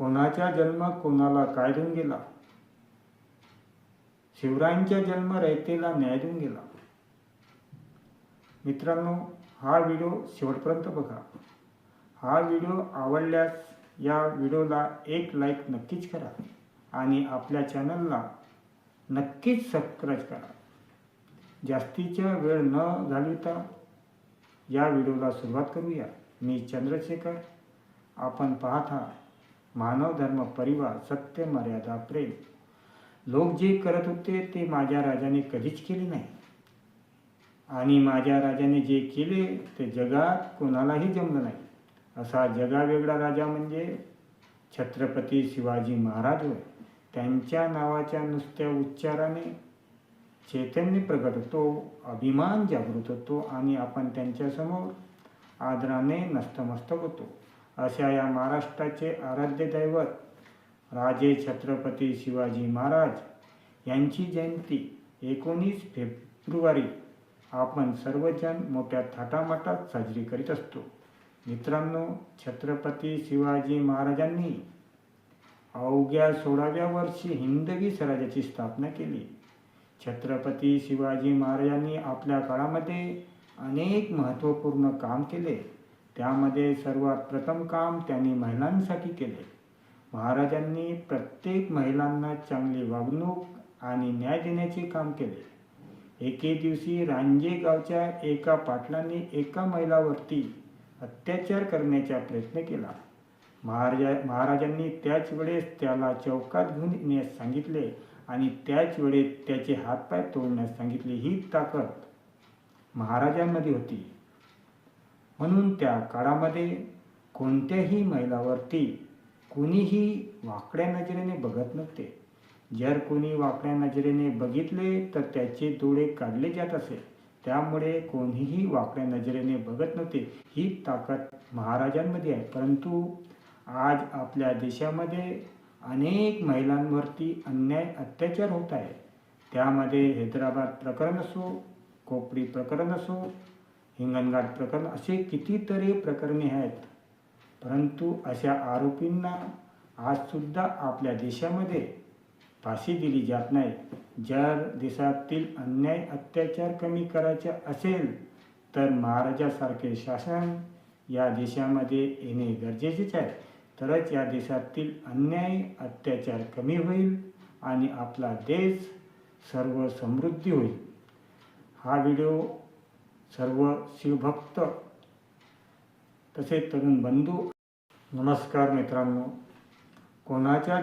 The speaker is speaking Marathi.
कोणाचा जन्म कोणाला काय देऊन गेला? शिवरायांचा जन्म रयतेला न्याय देऊन गेला. मित्रांनो हा व्हिडिओ शेवटपर्यंत बघा. हा व्हिडिओ आवडल्यास या व्हिडिओला एक लाईक नक्कीच करा आणि आपल्या चॅनलला नक्कीच सबस्क्राईब करा. जास्तीचा वेळ न घालविता या व्हिडिओला सुरुवात करूया. मी चंद्रशेखर. आपण पाहत आहात. मानव धर्म परिवार सत्य मर्यादा प्रेम. लोक जे करत होते ते माझ्या राजाने कधीच केले नाही. आणि माझ्या राजाने जे केले ते जगात कोणालाही जमलं नाही. असा जगावेगळा राजा म्हणजे छत्रपती शिवाजी महाराज होय. त्यांच्या नावाच्या नुसत्या उच्चाराने चैतन्य प्रगट होतो अभिमान जागृत होतो आणि आपण त्यांच्यासमोर आदराने नस्तमस्तक होतो. अशा या महाराष्ट्राचे आराध्य दैवत राजे छत्रपती शिवाजी महाराज यांची जयंती एकोणीस फेब्रुवारी आपण सर्वजण मोठ्या थाटामाटात साजरी करीत असतो. मित्रांनो छत्रपती शिवाजी महाराजांनी अवघ्या सोळाव्या वर्षी हिंदवी स्वराज्याची स्थापना केली. छत्रपती शिवाजी महाराजांनी आपल्या काळामध्ये अनेक महत्त्वपूर्ण काम केले. त्यामध्ये सर्वात प्रथम काम त्यांनी महिलांसाठी केले. महाराजांनी प्रत्येक महिलांना चांगली वागणूक आणि न्याय देण्याचे काम केले. एके दिवशी रांजे गावच्या एका पाटलाने एका महिलावरती अत्याचार करण्याचा प्रयत्न केला. महाराजा महाराजांनी त्याच वेळेस त्याला चौकात घेऊन येण्यास सांगितले आणि त्याच वेळेस त्याचे हातपाय तोडण्यास सांगितले. ही ताकद महाराजांमध्ये होती. म्हणून त्या काळामध्ये कोणत्याही महिलावरती कुणीही वाकड्या नजरेने बघत नव्हते. जर कोणी वाकड्या नजरेने बघितले तर त्याचे डोळे काढले जात असे. त्यामुळे कोणीही वाकड्या नजरेने बघत नव्हते. ही ताकद महाराजांमध्ये आहे. परंतु आज आपल्या देशामध्ये अनेक महिलांवरती अन्याय अत्याचार होत आहे. त्यामध्ये हैदराबाद प्रकरण असो कोपरी प्रकरण असो हिंगणघाट प्रकरण असे कितीतरी प्रकरणे आहेत. परंतु अशा आरोपींना आजसुद्धा आपल्या देशामध्ये फाशी दिली जात नाही. जर देशातील अन्याय अत्याचार कमी करायचे असेल तर महाराजासारखे शासन या देशामध्ये येणे गरजेचेच आहे. तरच या देशातील अन्याय अत्याचार कमी होईल आणि आपला देश सर्व समृद्धी होईल. हा व्हिडिओ सर्व शिवभक्त तसेच तरुण बंधू नमस्कार मित्रांनो कोणाच्या